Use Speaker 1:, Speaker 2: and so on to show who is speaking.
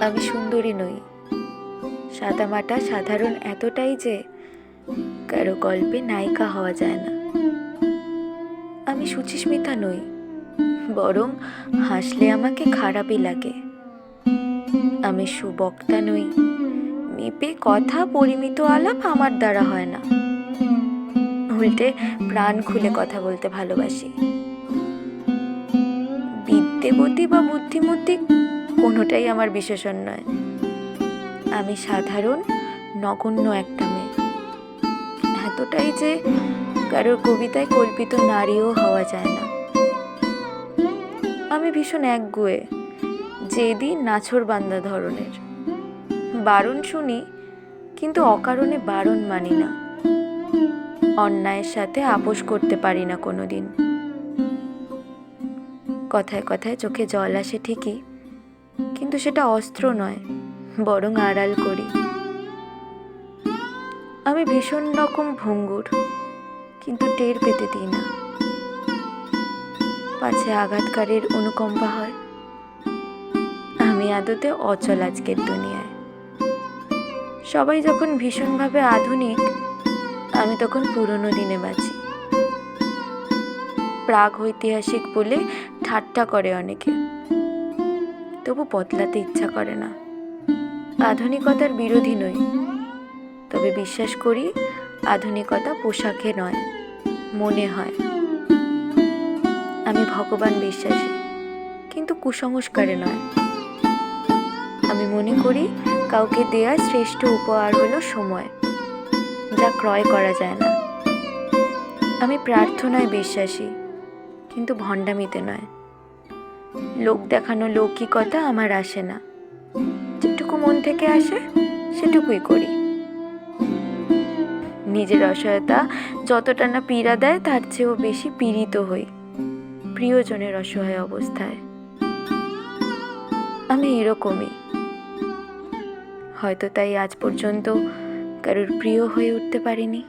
Speaker 1: আমি সুন্দরী নই। সাদামাটা সাধারণ এতটাই যে কারও গল্পে নায়িকা হওয়া যায় না। আমি সুচিস্মিতা নই, বরং হাসলে আমাকে খারাপই লাগে। আমি সুবক্তা নই, মেপে কথা পরিমিত আলাপ আমার দ্বারা হয় না। উল্টে প্রাণ খুলে কথা বলতে ভালোবাসি। বিদ্যেবতী বা বুদ্ধিমতী কোনোটাই আমার বিশেষণ নয়। আমি সাধারণ, নগণ্য একটা মেয়ে। এতটাই যে কারোর কবিতায় কল্পিত নারীও হওয়া যায় না। আমি ভীষণ একগুয়ে যেদিন নাছর বান্দা ধরনের। বারণ শুনি, কিন্তু অকারণে বারণ মানি না। অন্যায়ের সাথে আপোষ করতে পারি না কোনো দিন কথায় কথায় চোখে জল আসে ঠিকই কিন্তু সেটা অস্ত্র নয়, বরং আড়াল করি। আমি ভীষণ রকম ভঙ্গুর, কিন্তু টের পেতে দিই না। পাছে আঘাতকারীর অনুকম্পা হয়। আমি আদতে অচল আজকের দুনিয়ায়। সবাই যখন ভীষণভাবে আধুনিক, আমি তখন পুরনো দিনে বাঁচি। প্রাগ ঐতিহাসিক বলে ঠাট্টা করে অনেকে। তবু বদলাতে ইচ্ছা করে না। আধুনিকতার বিরোধী নই। তবে বিশ্বাস করি, আধুনিকতা পোশাকে নয়, মনে হয়। আমি ভগবান বিশ্বাসী, কিন্তু কুসংস্কারে নয়। আমি মনে করি, কাউকে দেয়া শ্রেষ্ঠ উপহার হলো সময়, যা ক্রয় করা যায় না। আমি প্রার্থনায় বিশ্বাসী, কিন্তু ভণ্ডামিতে নয়। লোক দেখানো লৌকিকতা আমার আসে না। যেটুকু মন থেকে আসে, সেটুকুই করি। নিজের অসহায়তা যতটা না পীড়া দেয়, তার চেয়েও বেশি পীড়িত হই প্রিয়জনের অসহায় অবস্থায়। আমি এরকমই। হয়তো তাই আজ পর্যন্ত কারোর প্রিয় হয়ে উঠতে পারিনি।